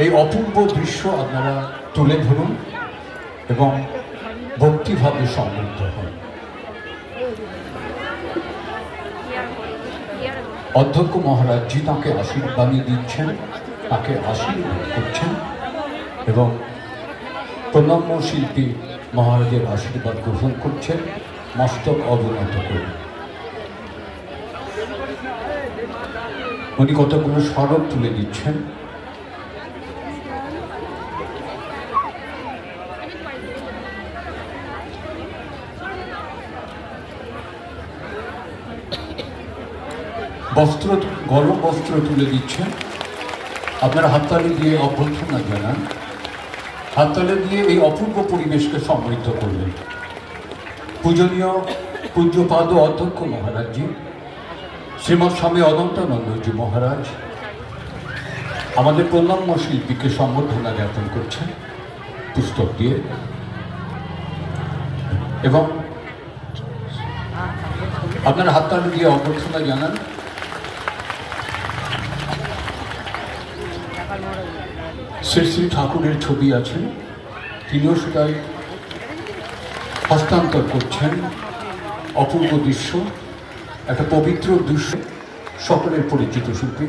এই অপূর্ব দৃশ্য আপনারা তুলে ধরুন এবং ভক্তিভাবে সমৃদ্ধ হন। অধ্যক্ষ মহারাজজি তাকে আশীর্বাদী দিচ্ছেন, তাকে আশীর্বাদ করছেন এবং প্রণম্য শিল্পী মহারাজের আশীর্বাদ গ্রহণ করছেন মস্তক অবনত করে উনি কতগুলো স্মারক তুলে দিচ্ছেন বস্ত্র, গরম বস্ত্র তুলে দিচ্ছেন। আপনারা হাততালি দিয়ে অভ্যর্থনা জানান। হাততালি দিয়ে এই অপূর্ব পরিবেশকে সমৃদ্ধ করলেন। পূজনীয় পূজ্যপাদ অধ্যক্ষ মহারাজজি শ্রীমৎ স্বামী অনন্তানন্দজি মহারাজ, আমাদের প্রণম্য শিল্পীকে সম্বর্ধনা জ্ঞাপন করছেন পুস্তক দিয়ে। এবং আপনারা হাততালি দিয়ে অভ্যর্থনা জানান। শ্রী শ্রী ঠাকুরের ছবি আছে। তিনিও সেটাই হস্তান্তর করছেন। অপূর্ব দৃশ্য, একটা পবিত্র দৃশ্য, সকলের পরিচিত শিল্পী।